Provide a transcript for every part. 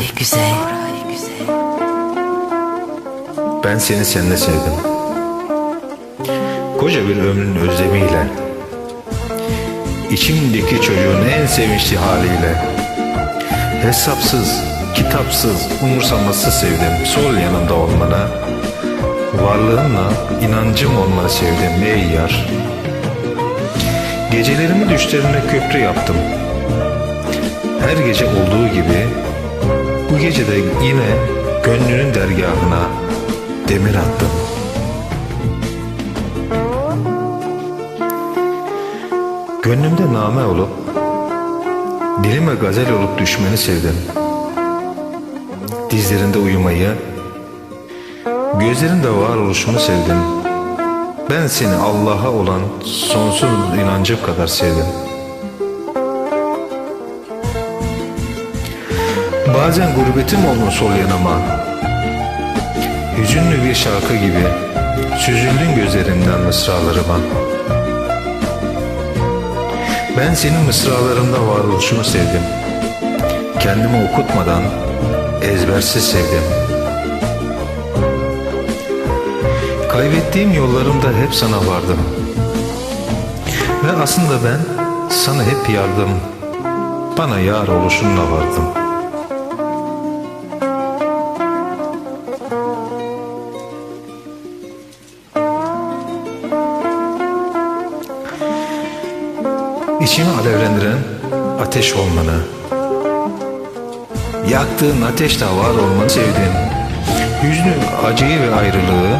Koray Güzel. Ben seni seninle sevdim. Koca bir ömrün özlemiyle. İçimdeki çocuğun en sevinçli haliyle. Hesapsız, kitapsız, umursamazsız sevdim. Sol yanımda olmana, varlığınla inancım olmanı sevdim ey yar. Gecelerimi düşlerine köprü yaptım. Her gece olduğu gibi bu gece de yine gönlünün dergahına demir attım. Gönlümde name olup dilime gazel olup düşmeni sevdim. Dizlerinde uyumayı, gözlerinde varoluşunu sevdim. Ben seni Allah'a olan sonsuz inancım kadar sevdim. Bazen gurbetim olmuş sol yanıma. Hüzünlü bir şarkı gibi süzüldün gözlerinden mısralarıma. Ben senin mısralarında varoluşunu sevdim. Kendimi okutmadan ezbersiz sevdim. Kaybettiğim yollarımda hep sana vardım. Ve aslında ben sana hep yardım, bana yar oluşunla vardım. İçimi alevlendiren ateş olmanı, yaktığın ateşle var olmanı sevdim. Hüznü, acıyı ve ayrılığı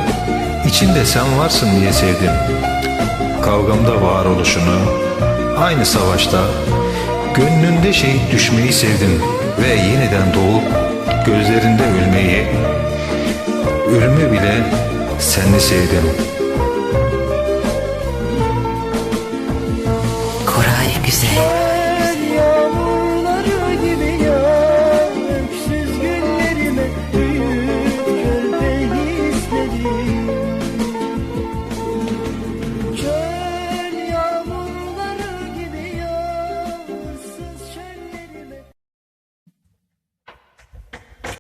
içinde sen varsın diye sevdim. Kavgamda var oluşunu, aynı savaşta gönlünde şehit düşmeyi sevdim ve yeniden doğup gözlerinde ölmeyi, ölümü bile senle sevdim. Koray güzel.